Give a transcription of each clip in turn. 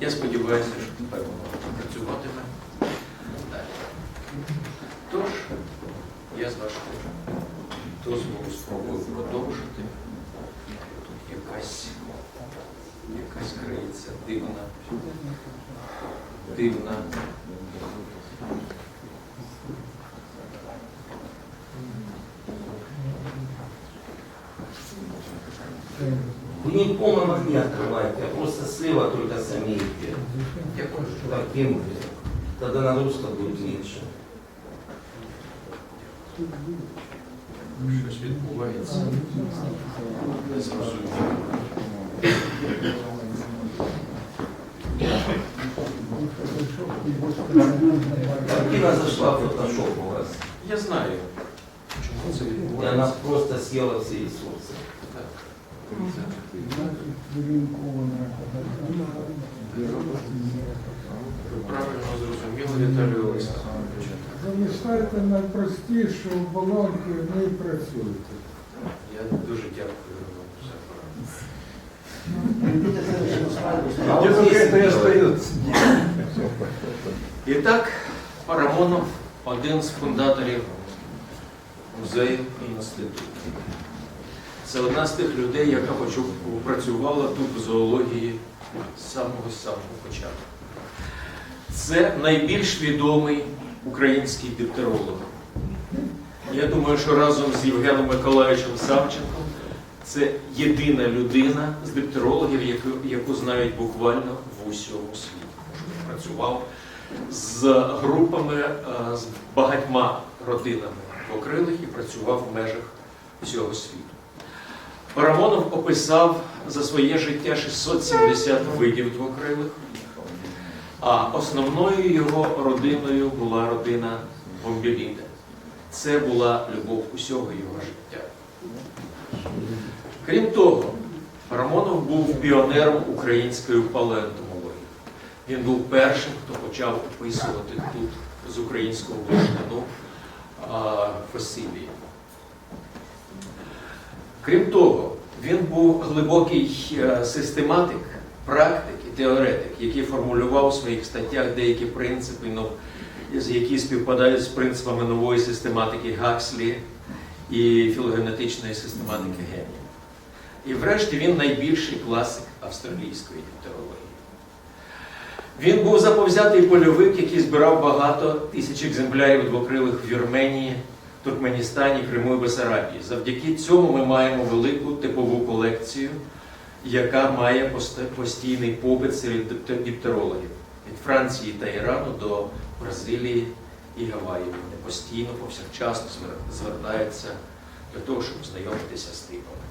Я сподіваюся, що тепер воно працюватиме далі. Тож, я з вашого дозволу спробую продовжити. Тут якась, якась криється дивна, дивна. Вы не полном огне открываете, а просто слева только самейте. Дякую. Таким, тогда нагрузка будет меньше. Щось відбувається. Не зрозуміло. Картина зашла в фотошоп у вас. Я знаю, чому це И она відбувається. просто съела все ресурсы. Так. Ви правильно зрозуміли, Віталій Олександрович. Залишайте найпростішу оболонку і не працюйте. Я дуже дякую вам за І так, Парамонов один з фундаторів музею і інституту. Це одна з тих людей, яка працювала тут в зоології з самого самого початку. Це найбільш відомий український диптеролог. Я думаю, що разом з Євгеном Миколаївичем Савченком це єдина людина з диптерологів, яку, яку знають буквально в усьому світі. Працював з групами, е, з багатьма родинами двокрилих і працював в межах всього світу. Парамонов описав за своє життя 670 видів двокрилих, а основною його родиною була родина Бомбіліда. Це була любов усього його життя. Крім того, Парамонов був піонером української палеонтомології. Він був першим, хто почав описувати тут з українського а, фасилії. Крім того, він був глибокий е, систематик, практик і теоретик, який формулював у своїх статтях деякі принципи, ну, які співпадають з принципами нової систематики Гакслі і філогенетичної систематики генія. І врешті він найбільший класик австралійської теорії. Він був заповзятий польовик, який збирав багато тисяч екземплярів двокрилих в Вірменії, Туркменістані, Криму і Бесарабії. Завдяки цьому ми маємо велику типову колекцію, яка має постійний попит серед диптерологів від Франції та Ірану до Бразилії і Гаваї. Вони постійно, повсякчасно звертаються для того, щоб знайомитися з типами.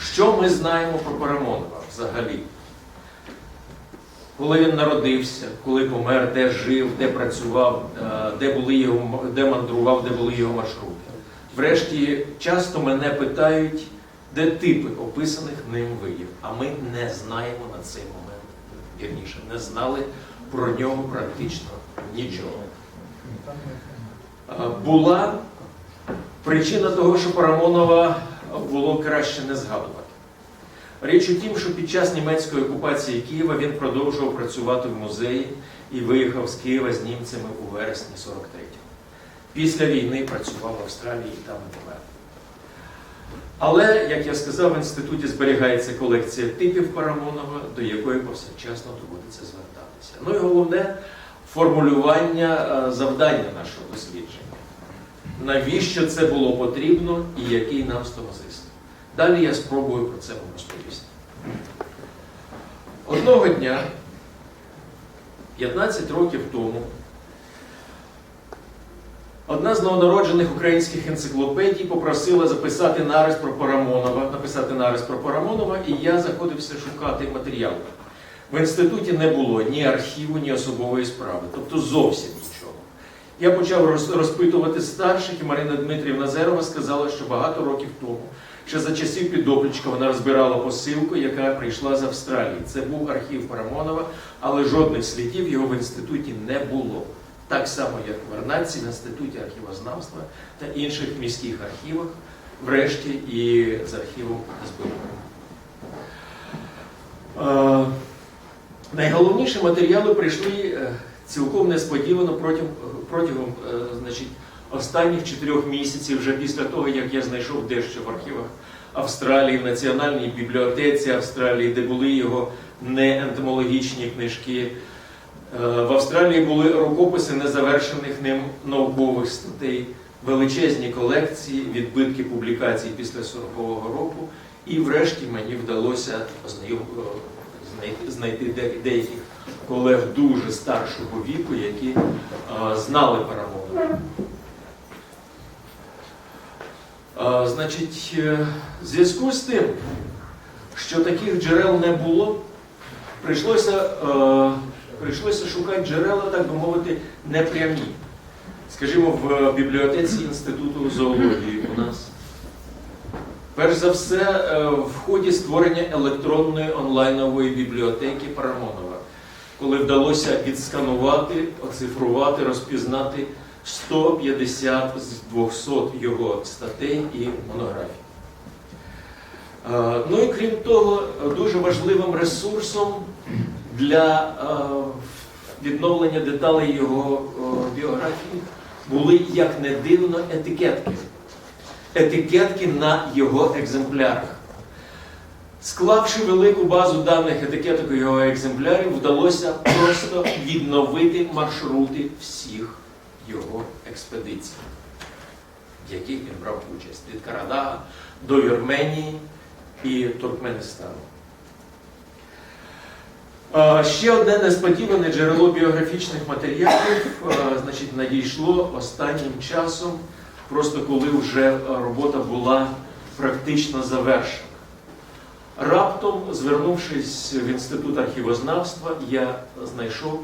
Що ми знаємо про Парамонова взагалі? Коли він народився, коли помер, де жив, де працював, е, де, були його, де мандрував, де були його маршрути. Врешті, часто мене питають, де типи описаних ним видів, а ми не знаємо на цей момент, вірніше, не знали про нього практично нічого. Е, Була причина того, що Парамонова було краще не згадувати. Річ у тім, що під час німецької окупації Києва він продовжував працювати в музеї і виїхав з Києва з німцями у вересні 43-го. Після війни працював в Австралії і там і помер. Але, як я сказав, в інституті зберігається колекція типів Парамонова, до якої повсякчасно доводиться звертатися. Ну і головне формулювання е, завдання нашого дослідження. Навіщо це було потрібно і який нам з того зиск? Далі я спробую про це вам розповісти. Одного дня, 15 років тому, одна з новонароджених українських енциклопедій попросила записати нарис про Парамонова, написати нарис про Парамонова, і я заходився шукати матеріал. В інституті не було ні архіву, ні особової справи, тобто зовсім нічого. Я почав розпитувати старших, і Марина Дмитрівна Зерова сказала, що багато років тому, ще за часів підоплічка, вона розбирала посилку, яка прийшла з Австралії. Це був архів Парамонова, але жодних слідів його в інституті не було. Так само, як в Вернадці, в інституті архівознавства та інших міських архівах, врешті і з архівом СБУ. Найголовніші матеріали прийшли е, цілком несподівано протягом, протягом е, значить, останніх чотирьох місяців, вже після того, як я знайшов дещо в архівах Австралії, в Національній бібліотеці Австралії, де були його неентомологічні книжки. Е, В Австралії були рукописи незавершених ним наукових статей, величезні колекції, відбитки публікацій після 40-го року. І врешті мені вдалося е, знайти, деяких колег дуже старшого віку, які е, знали Парамонова. Значить, е, в зв'язку з тим, що таких джерел не було, прийшлося, е, прийшлося шукати джерела, так би мовити, непрямі. Скажімо, в бібліотеці Інституту зоології у нас. Перш за все, е, в ході створення електронної онлайнової бібліотеки Парамонова, коли вдалося відсканувати, оцифрувати, розпізнати 150 з 200 його статей і монографій. Е, Ну і крім того, дуже важливим ресурсом для е, відновлення деталей його е, біографії були, як не дивно, етикетки. Етикетки на його екземплярах. Склавши велику базу даних етикеток його екземплярів, вдалося просто відновити маршрути всіх його експедицій, в яких він брав участь від Карадага до Вірменії і Туркменистану. Е, Ще одне несподіване джерело біографічних матеріалів значить, надійшло останнім часом, просто коли вже робота була практично завершена. Раптом, звернувшись в інститут архівознавства, я знайшов,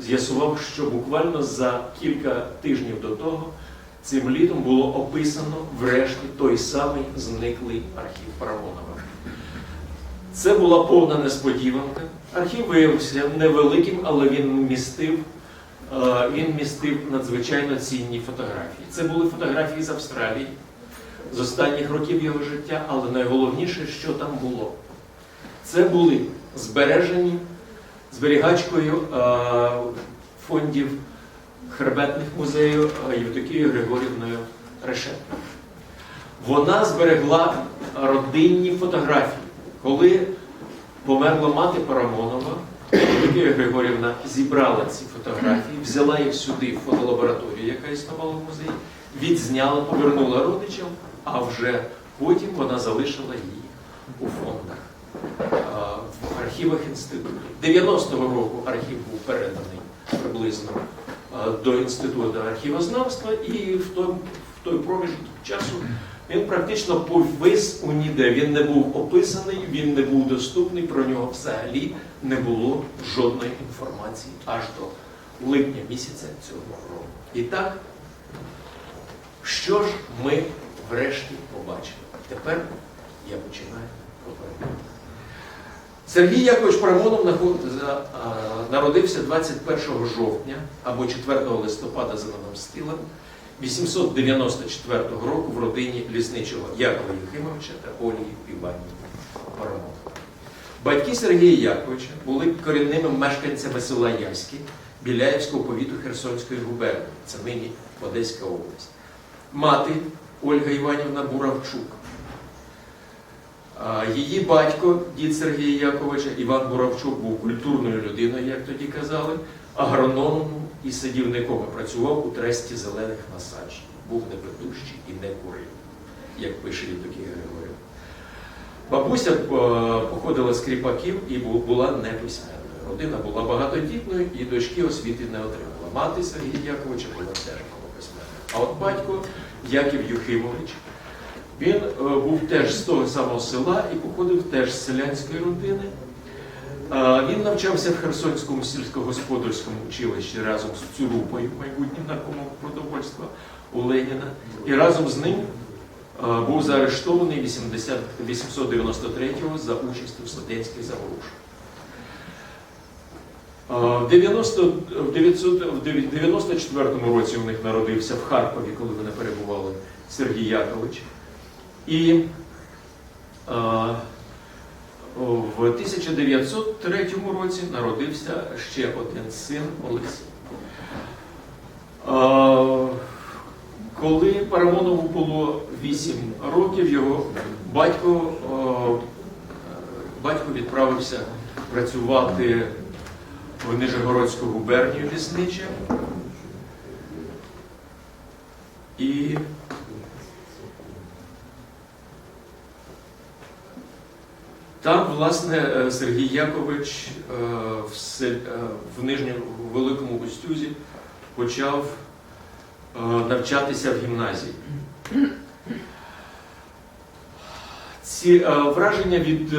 з'ясував, що буквально за кілька тижнів до того цим літом було описано врешті той самий зниклий архів Парамонова. Це була повна несподіванка. Архів виявився невеликим, але він містив, е, він містив надзвичайно цінні фотографії. Це були фотографії з Австралії з останніх років його життя, але найголовніше, що там було. Це були збережені зберігачкою е, фондів хребетних музеїв е, Євдокією Григорівною Решетною. Вона зберегла родинні фотографії. Коли померла мати Парамонова, Євдокія Григорівна зібрала ці фотографії, взяла їх сюди в фотолабораторію, яка існувала в музеї, відзняла, повернула родичам, а вже потім вона залишила її у фондах в архівах інституту. 90-го року архів був переданий приблизно е, до інституту архівознавства, і в той, в той проміжок часу він практично повис у ніде. Він не був описаний, він не був доступний, про нього взагалі не було жодної інформації аж до липня місяця цього року. І так, що ж ми врешті побачили? Тепер я починаю говорити. Сергій Якович Парамонов народився 21 жовтня або 4 листопада за новим стилем 894 року в родині лісничого Якова Єхимовича та Олії Іванівни Парамонова. Батьки Сергія Яковича були корінними мешканцями села Яськи Біляївського повіту Херсонської губернії, це нині Одеська область. Мати Ольга Іванівна Буравчук. Її батько, дід Сергія Яковича, Іван Буравчук, був культурною людиною, як тоді казали, агрономом і садівником працював у тресті зелених насаджень. Був непитущий і не курив, як пише Євдокія Григорів. Бабуся е, походила з кріпаків і бу- була неписьменною. Родина була багатодітною і дочки освіти не отримала. Мати Сергія Яковича була теж малописьменною. А от батько Яків Юхимович, він е, був теж з того самого села і походив теж з селянської родини. Е, Він навчався в Херсонському сільськогосподарському училищі разом з Цюрупою, майбутнім наркомом продовольства у Леніна. І разом з ним е, був заарештований 893-го за участь у студентських заворушеннях. Е, В 90 в 900 в 94-му році у них народився в Харкові, коли вони перебували Сергій Якович. І е, в 1903 році народився ще один син Олесі. А, Коли Парамонову було 8 років, його батько, о, батько відправився працювати в Нижегородську губернію лісничим. І там, власне, е, Сергій Якович е, в, е, в Нижньому Великому Устюзі почав навчатися в гімназії. Ці враження від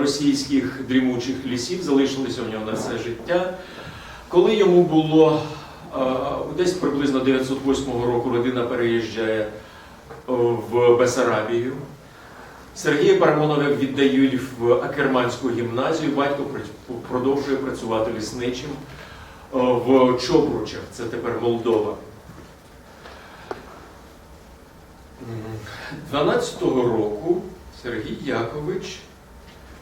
російських дрімучих лісів залишилися у нього на все життя. Коли йому було десь приблизно 908 року родина переїжджає в Бесарабію. Сергія Парамонова віддають в Акерманську гімназію. Батько продовжує працювати лісничим е, в Чобручах, це тепер Молдова. 12-го року Сергій Якович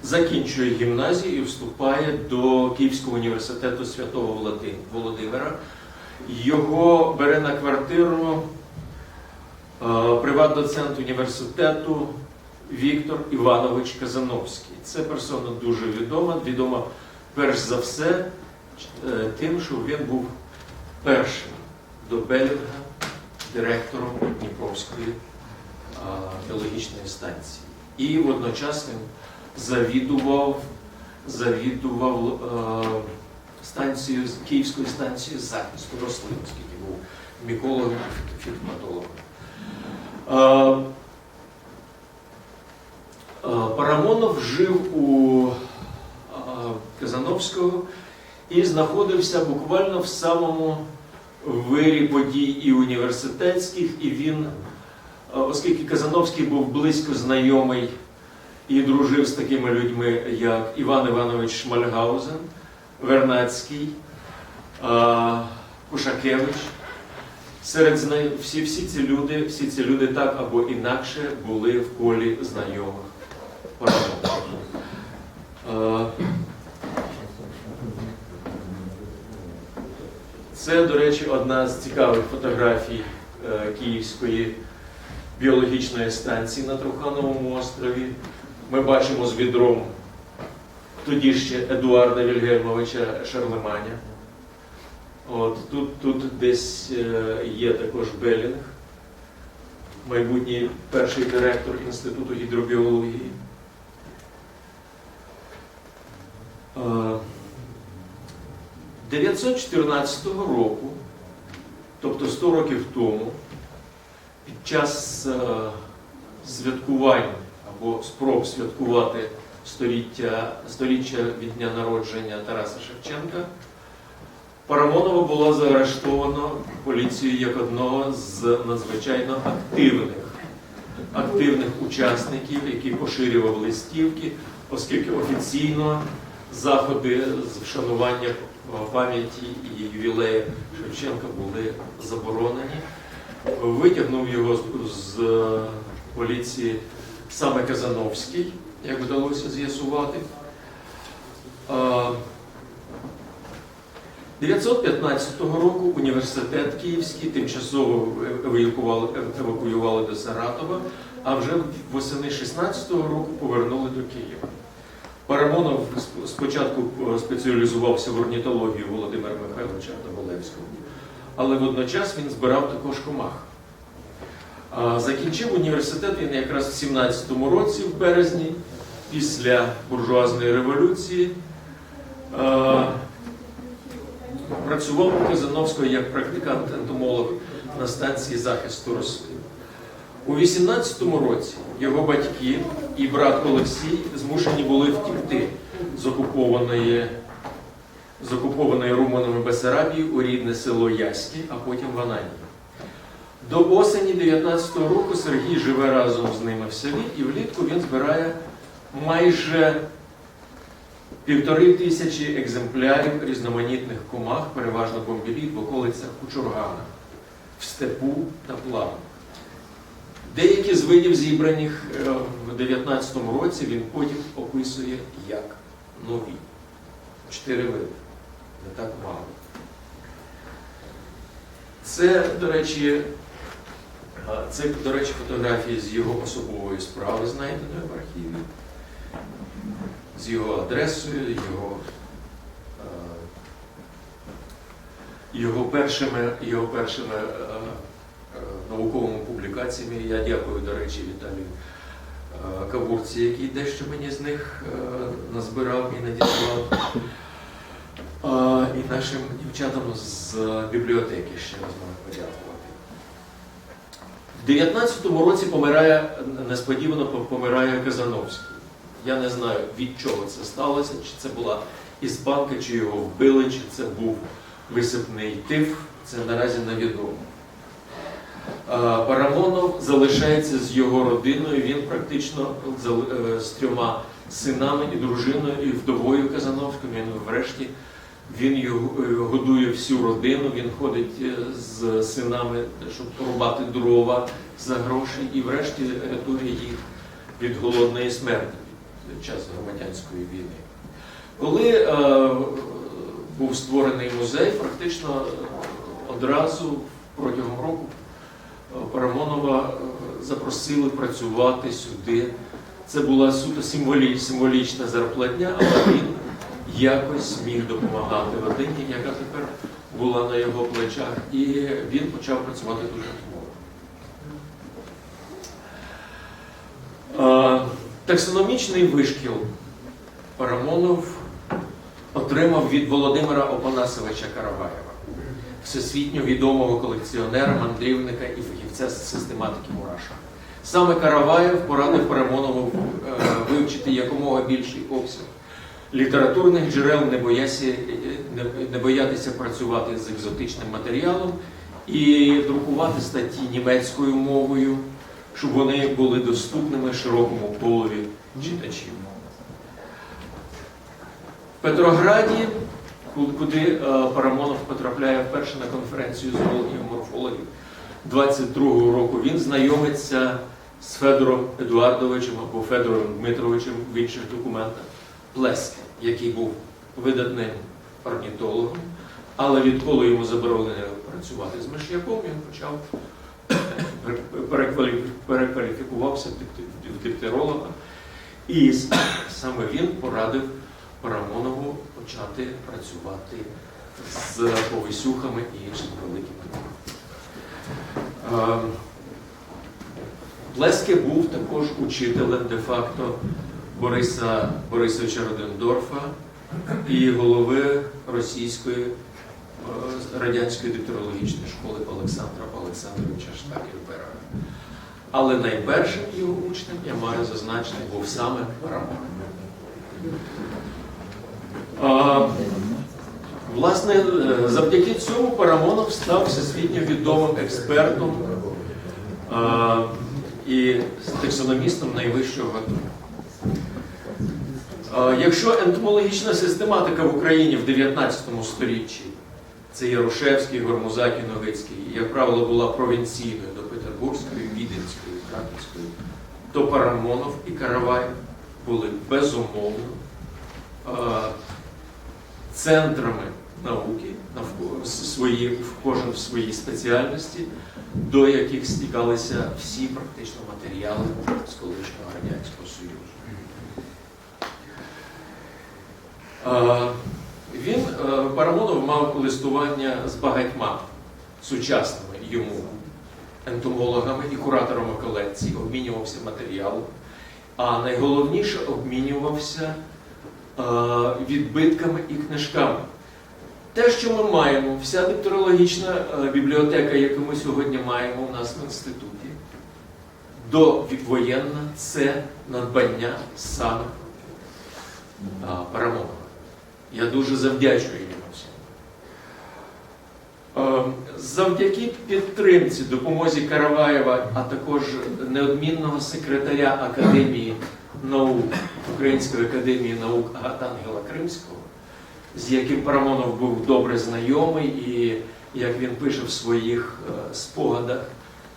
закінчує гімназію і вступає до Київського університету святого Володимира. Його бере на квартиру е, приват-доцент університету Віктор Іванович Казановський. Це персона дуже відома, відома перш за все е, тим, що він був першим до Белінга директором Дніпровської біологічної станції. І водночас він завідував, завідував е, станцію, Київською станцією захисту рослин, оскільки був мікологом і фітопатологом. Е, Парамонов жив у е, Казановського і знаходився буквально в самому вирі подій і університетських, і він, е, оскільки Казановський був близько знайомий і дружив з такими людьми, як Іван Іванович Шмальгаузен, Вернацький, Кушакевич. Серед всі, всі ці люди, всі ці люди так або інакше були в колі знайомих. Парамонова. Е, Це, до речі, одна з цікавих фотографій е, Київської біологічної станції на Трухановому острові. Ми бачимо з відром тоді ще Едуарда Вільгельмовича Шарлеманя. От, тут, тут десь е, є також Белінг, майбутній перший директор Інституту гідробіології. Е, 914 року, тобто 100 років тому, під час е, святкувань або спроб святкувати століття, століття від дня народження Тараса Шевченка, Парамонова було заарештовано поліцією як одного з надзвичайно активних, активних учасників, який поширював листівки, оскільки офіційно заходи з вшанування пам'яті і ювілею Шевченка були заборонені. Витягнув його з, поліції саме Казановський, як вдалося з'ясувати. Е, 915 року університет Київський тимчасово евакуювали до Саратова, а вже восени 16-го року повернули до Києва. Парамонов спочатку е, спеціалізувався в орнітології Володимира Михайловича Доболевського, але водночас він збирав також комах. Закінчив університет він якраз в 17-му році, в березні, після буржуазної революції. Працював у Казановського як практикант-ентомолог на станції захисту рослин. У 18-му році його батьки і брат Олексій змушені були втікти з окупованої, з окупованої румунами Бесарабії у рідне село Яське, а потім в Ананії. До осені 19-го року Сергій живе разом з ними в селі, і влітку він збирає майже півтори тисячі екземплярів різноманітних комах, переважно бомбіліт в околицях Кучургана, в степу та плаву. Деякі з видів зібраних е, в 19-му році він потім описує як нові. Чотири види. Не так мало. Це, до речі, це, до речі, фотографії з його особової справи, знайденої в архіві, з його адресою, його, е, його першими, його першими е, науковими публікаціями. Я дякую, до речі, Віталію е, Кавурці, який дещо мені з них е, назбирав і надіслав. І нашим дівчатам з бібліотеки ще раз можу подякувати. В 19-му році помирає, несподівано помирає Казановський. Я не знаю, від чого це сталося, чи це була іспанка, чи його вбили, чи це був висипний тиф. Це наразі невідомо. Парамонов залишається з його родиною, він практично е, з трьома синами і дружиною, і вдовою Казановською. Він врешті він його- е, годує всю родину, він ходить е, з синами, щоб рубати дрова за гроші, і врешті рятує їх від голодної смерті під час громадянської війни. Коли е, був створений музей, практично одразу протягом року Парамонова е, запросили працювати сюди. Це була суто символі- символічна зарплатня, але він якось міг допомагати родині, яка тепер була на його плечах, і він почав працювати дуже творно. Е, Таксономічний вишкіл Парамонов отримав від Володимира Опанасовича Караваєва, всесвітньо відомого колекціонера, мандрівника і фахівця з систематики Мураша. Саме Караваєв порадив Парамонову е, вивчити якомога більший обсяг літературних джерел, не, бояся, не, не боятися працювати з екзотичним матеріалом і друкувати статті німецькою мовою, щоб вони були доступними широкому полові читачів. В Петрограді, куди е, Парамонов потрапляє вперше на конференцію зоологів морфологів 22-го року, він знайомиться з Федором Едуардовичем або Федором Дмитровичем в інших документах Плеске, який був видатним орнітологом, але відколи йому заборонили працювати з миш'яком, він почав перекваліфікувався в диктеролога. І саме він порадив Парамонову почати працювати з повисюхами і іншими великими. Ем, Плеске був також учителем де-факто Бориса Борисовича Родендорфа і голови російської е, радянської дикторологічної школи Олександра Олександровича Штакельбера. Але найпершим його учнем, я маю зазначити, був саме Парамонов. Власне, е, завдяки цьому Парамонов став всесвітньо відомим експертом і таксономістом найвищого. А, Якщо ентомологічна систематика в Україні в 19 сторіччі, це Ярошевський, Гормузакій, Новицький, як правило, була провінційною до Петербурзької, Віденської, Краківської, то Парамонов і Караваєв були безумовно центрами науки навколо свої, кожен в своїй спеціальності, до яких стікалися всі практично матеріали з колишнього Радянського Союзу. Він, е, Парамонов, мав листування з багатьма сучасними йому ентомологами і кураторами колекцій, обмінювався матеріалом, а найголовніше обмінювався відбитками і книжками. Те, що ми маємо, вся дикторологічна е, бібліотека, яку ми сьогодні маємо у нас в інституті, довоєнна, це надбання саме Парамонова. Я дуже завдячую йому. Е, Завдяки підтримці, допомозі Караваєва, а також неодмінного секретаря Академії наук Української академії наук Агатангела Кримського, з яким Парамонов був добре знайомий, і як він пише в своїх е, спогадах,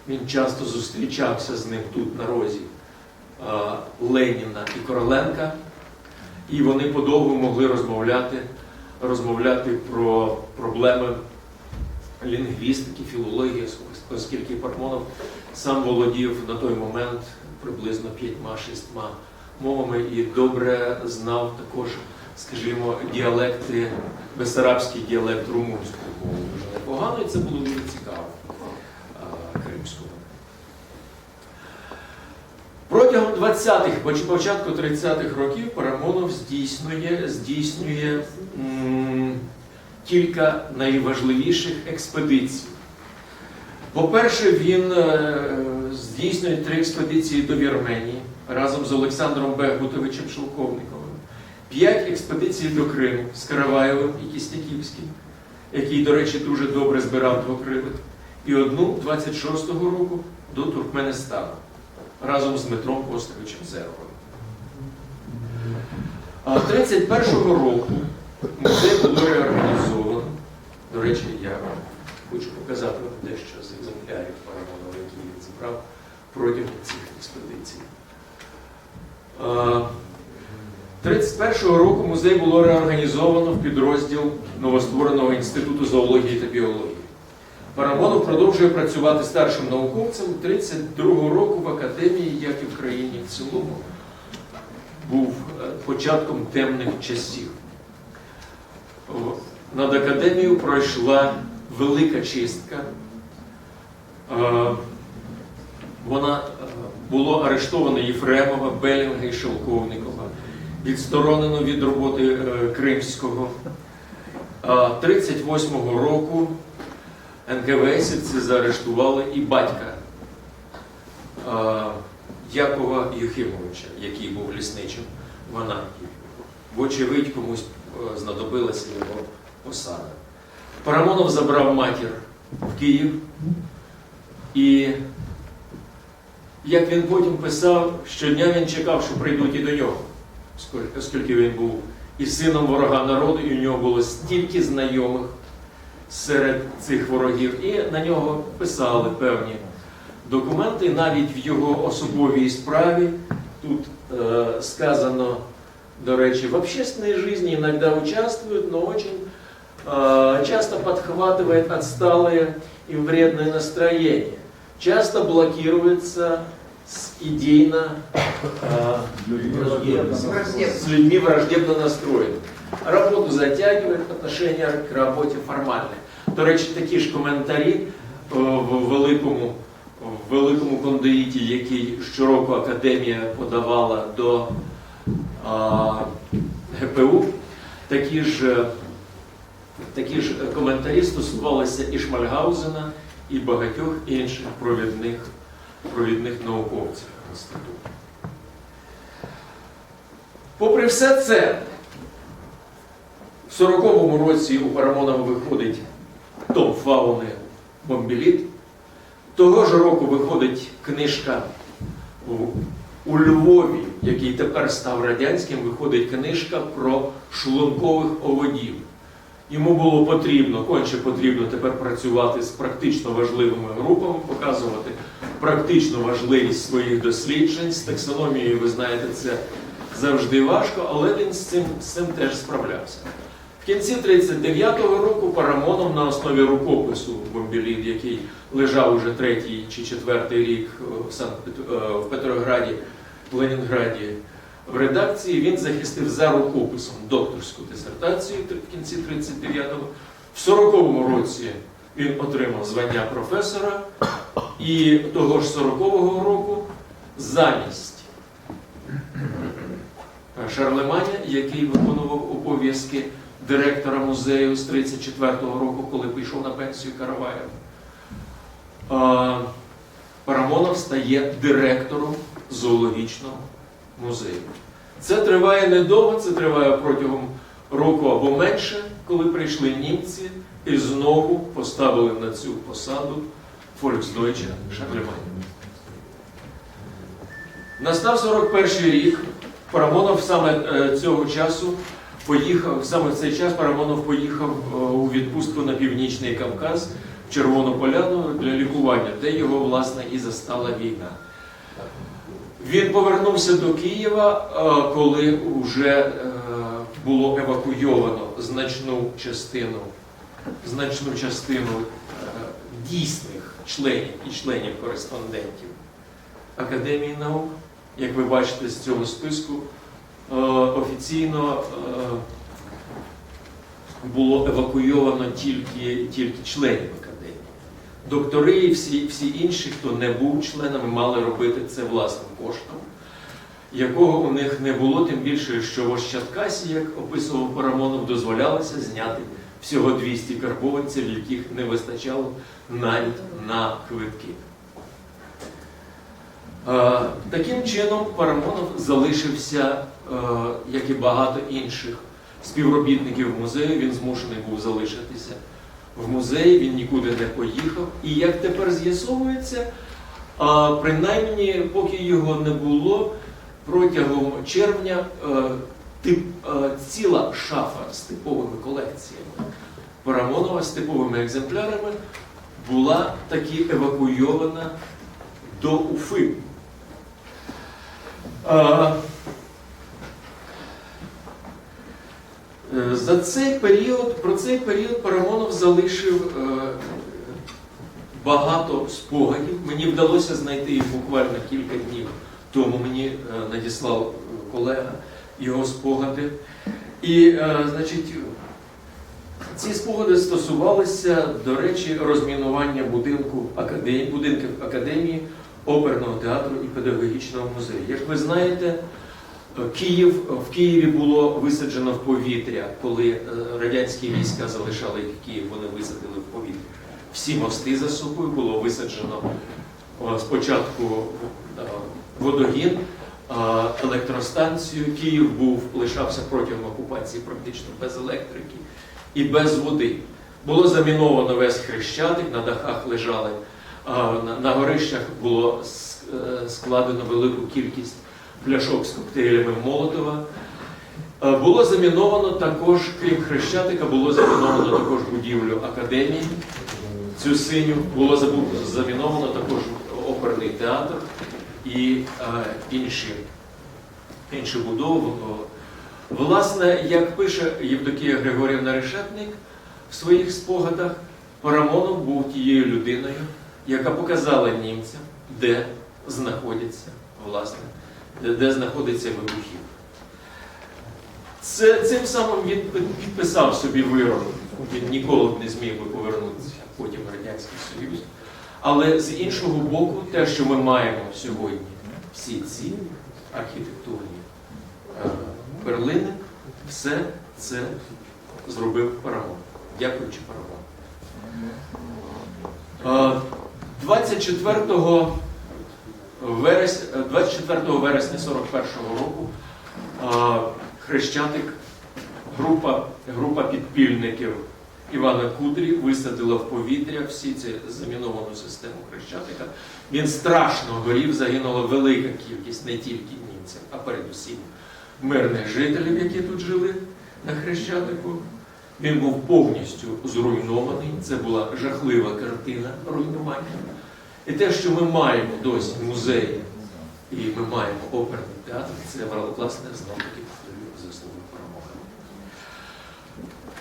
Він часто зустрічався з ним тут на розі е, Леніна і Короленка, і вони подовго могли розмовляти, розмовляти про проблеми лінгвістики, філології, оскільки Пармонов сам володів на той момент приблизно п'ятьма-шістьма мовами і добре знав також, скажімо, діалекти, бесарабський діалект румунського мову дуже непогано, і це було дуже цікаво а, кримського. Протягом 20-х, поч- початку 30-х років Парамонов здійснює, здійснює м, кілька найважливіших експедицій. По-перше, він е, здійснює три експедиції до Вірменії разом з Олександром Бегбутовичем Шелковниковим, п'ять експедицій до Криму з Караваєвим і Кістяківським, який, до речі, дуже добре збирав двокрилих, і одну 26-го року до Туркменистану разом з Дмитром Костовичем Зеровим. А 31-го року музей було реорганізовано. До речі, я хочу показати вам дещо з екземплярів Парамонова, які він зібрав протягом цих експедицій. А, 31-го року музей було реорганізовано в підрозділ новоствореного інституту зоології та біології. Парамонов продовжує працювати старшим науковцем 32-го року в академії, як і в країні в цілому, був е, початком темних часів. Над академією пройшла велика чистка. Е, Вона е, було арештовано Єфремова, Белінга і Шелковникова, відсторонено від роботи е, Кримського. 38-го року НКВСівці заарештували і батька Якова Юхимовича, який був лісничим в анархії. Вочевидь, комусь е, знадобилася його посада. Парамонов забрав матір в Київ, і, як він потім писав, щодня він чекав, що прийдуть і до нього, оскільки- оскільки він був і сином ворога народу, і у нього було стільки знайомих серед цих ворогів, і на нього писали певні документи, навіть в його особовій справі. Тут э, сказано, до речи, в общественной жизни иногда участвует, но очень э, часто подхватывает отсталые и вредные настроения. Часто блокируется с идейно э, с людьми враждебно настроенными. Работу затягивает, отношення к роботі формальне. До речі, такі ж коментарі в великому, в великому кондиїті, який щороку академія подавала до а, ГПУ, такі ж, такі ж коментарі стосувалися і Шмальгаузена, і багатьох інших провідних, провідних науковців інституту. Попри все це, в 40-му році у Парамонова виходить том фауни Бомбіліт. Того ж року виходить книжка у, Львові, який тепер став радянським, виходить книжка про шлункових оводів. Йому було потрібно, конче потрібно тепер працювати з практично важливими групами, показувати практичну важливість своїх досліджень. З таксономією, ви знаєте, це завжди важко, але він з цим, з цим теж справлявся. В кінці 39-го року Парамонов на основі рукопису Бомбілід, який лежав уже третій чи четвертий рік в, Санкт в Петрограді, в Ленінграді, в редакції він захистив за рукописом докторську дисертацію в кінці 39-го. В 40-му році він отримав звання професора, і того ж 40-го року замість Шарлеманя, який виконував обов'язки директора музею з 34-го року, коли пішов на пенсію Караваєв. Парамонов стає директором зоологічного музею. Це триває недовго, це триває протягом року або менше, коли прийшли німці і знову поставили на цю посаду Volksdeutsche Шарлеманя. Настав 41 рік. Парамонов саме е, цього часу поїхав, саме в цей час Парамонов поїхав е, у відпустку на Північний Кавказ в Червону Поляну для лікування, де його власне і застала війна. Він повернувся до Києва, е, коли вже е, було евакуйовано значну частину, значну частину е, дійсних членів і членів кореспондентів Академії наук. Як ви бачите з цього списку, офіційно було евакуйовано тільки, тільки членів. Доктори і всі, всі інші, хто не був членами, мали робити це власним коштом, якого у них не було, тим більше, що в Ощадкасі, як описував Парамонов, дозволялося зняти всього 200 карбованців, яких не вистачало навіть на квитки. Е, Таким чином, Парамонов залишився, е, як і багато інших співробітників музею, він змушений був залишитися в музеї, він нікуди не поїхав. І як тепер з'ясовується, принаймні, поки його не було, протягом червня е, тип, е, ціла шафа з типовими колекціями Парамонова з типовими екземплярами була таки евакуйована до Уфи. Е, Е, За цей період, про цей період Парамонов залишив е, багато спогадів. Мені вдалося знайти їх буквально кілька днів тому. Мені е, надіслав колега його спогади. І, е, значить, ці спогади стосувалися, до речі, розмінування будинку академії, будинків академії, оперного театру і педагогічного музею. Як ви знаєте, Київ в Києві було висаджено в повітря, коли е, радянські війська залишали Київ, вони висадили в повітря. Всі мости за собою було висаджено спочатку е, водогін, е, електростанцію. Київ був лишався протягом окупації практично без електрики і без води. Було заміновано весь хрещатик, на дахах лежали, е, на- горищах було е, складено велику кількість пляшок з коктейлями Молотова. Е, Було заміновано також, крім Хрещатика, було заміновано також будівлю академії. Цю синю було заміновано також оперний театр і е, інші, інші будови. Власне, як пише Євдокія Григорівна Решетник в своїх спогадах, Парамонов був тією людиною, яка показала німцям, де знаходяться власне де, знаходиться вибухів. Це, цим самим він підписав собі вирок. Він ніколи б не зміг би повернутися потім в Радянський Союз. Але з іншого боку, те, що ми маємо сьогодні, всі ці архітектурні е, перлини, все це зробив Парамон. Дякуючи Парамону. Е, 24 верес... 24 вересня 41-го року Хрещатик, група, група підпільників Івана Кудрі висадила в повітря всі ці заміновану систему Хрещатика. Він страшно горів, загинула велика кількість не тільки німців, а передусім мирних жителів, які тут жили на Хрещатику. Він був повністю зруйнований. Це була жахлива картина руйнування. І те, що ми маємо досі музеї, і ми маємо оперний театр, це власне знову таки повторюю заслуги Парамонова.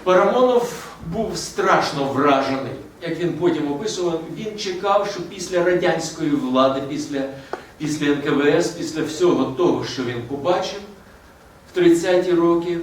Парамонов був страшно вражений, як він потім описував. Він чекав, що після радянської влади, після, після НКВС, після всього того, що він побачив в 30-ті роки,